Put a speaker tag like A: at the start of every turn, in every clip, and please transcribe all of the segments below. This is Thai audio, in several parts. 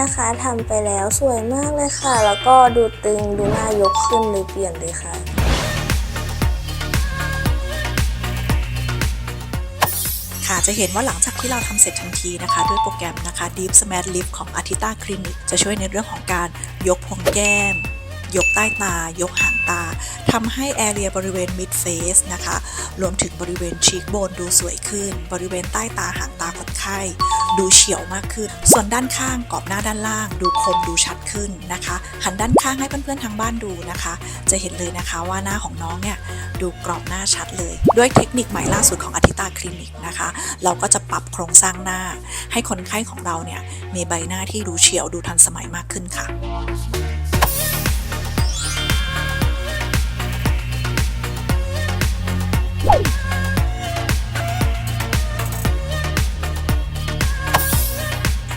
A: นะคะทำไปแล้วสวยมากเลยค่ะ แล้วก็ดูตึงดูหน้ายกขึ้นเลยเปลี่ยนเลยค่ะ
B: ค่ะจะเห็นว่าหลังจากที่เราทำเสร็จทันทีนะคะ ด้วยโปรแกรมนะคะ Deep Smart Lift ของ Atita Clinic จะช่วยในเรื่องของการยกพวงแก้ม ยกใต้ตา ยกหางตาทำให้แอเรียบริเวณ mid face นะคะ รวมถึงบริเวณชีกโบนดูสวยขึ้น บริเวณใต้ตาหางตาคนไข้ ดูเฉียวมากขึ้น ส่วนด้านข้างกรอบหน้าด้านล่าง ดูคมดูชัดขึ้นนะคะ หันด้านข้างให้เพื่อนๆทางบ้านดูนะคะ จะเห็นเลยนะคะว่าหน้าของน้องเนี่ยดูกรอบหน้าชัดเลย ด้วยเทคนิคใหม่ล่าสุดของอาทิตาคลินิกนะคะ เราก็จะปรับโครงสร้างหน้า ให้คนไข้ของเราเนี่ยมีใบหน้าที่ดูเฉียวดูทันสมัยมากขึ้นค่ะ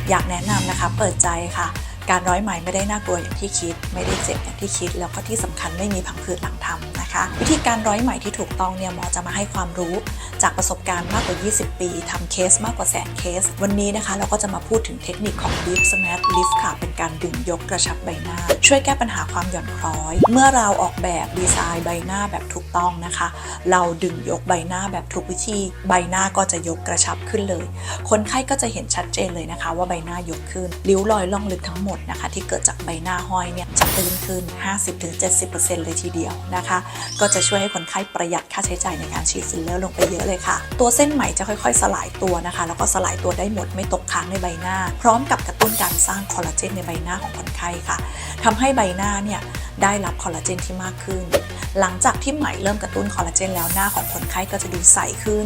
B: อยากแนะนำนะคะ เปิดใจค่ะ การร้อยไหมไม่ได้น่ากลัวอย่างที่คิด ไม่ได้เจ็บอย่างที่คิด แล้วก็ที่สำคัญไม่มีผังผืดหลังทำ วิธีการร้อยไหมที่ถูกต้องเนี่ยหมอจะมาให้ความรู้ จากประสบการณ์มากกว่า 20 ปีทำเคสมากกว่าแสนเคส วันนี้นะคะ เราก็จะมาพูดถึงเทคนิคของ Deep Smart Lift ค่ะ เป็นการดึงยกกระชับใบหน้า ช่วยแก้ปัญหาความหย่อนคล้อย เมื่อเราออกแบบดีไซน์ใบหน้าแบบถูกต้องนะคะ เราดึงยกใบหน้าแบบถูกวิธี ใบหน้าก็จะยกกระชับขึ้นเลย คนไข้ก็จะเห็นชัดเจนเลยนะคะ ว่าใบหน้ายกขึ้นริ้วรอยล่องลึกทั้งหมดนะคะ ที่เกิดจากใบหน้าห้อยเนี่ยจะตื้นขึ้น 50-70%เลยทีเดียวนะคะก็จะช่วยให้คนไข้ประหยัดค่าใช้จ่ายในการฉีดฟิลเลอร์ลงไปเยอะเลยค่ะ ตัวเส้นไหมจะค่อยๆ สลายตัวนะคะ แล้วก็สลายตัวได้หมดไม่ตกค้างในใบหน้า พร้อมกับกระตุ้นการสร้างคอลลาเจนในใบหน้าของคนไข้ค่ะทำให้ใบหน้าเนี่ยได้รับคอลลาเจนที่มากขึ้น หลังจากที่ไหมเริ่มกระตุ้นคอลลาเจนแล้วหน้าของคนไข้ก็จะดูใสขึ้น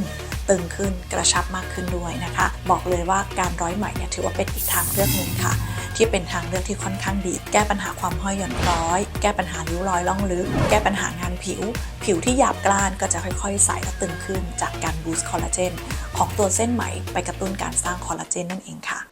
B: ตึงขึ้นกระชับมากขึ้นด้วยนะคะ บอกเลยว่าการร้อยไหมเนี่ยถือว่าเป็นอีกทางเลือกหนึ่งค่ะ ที่เป็นทางเลือกที่ค่อนข้างดี แก้ปัญหาความห้อยหย่อนคล้อย แก้ปัญหาริ้วรอยล่องลึก แก้ปัญหางานผิว ผิวที่หยาบกร้านก็จะค่อยๆ ใสและตึงขึ้นจากการบูสต์คอลลาเจนของตัวเส้นไหมไปกระตุ้นการสร้างคอลลาเจนนั่นเองค่ะ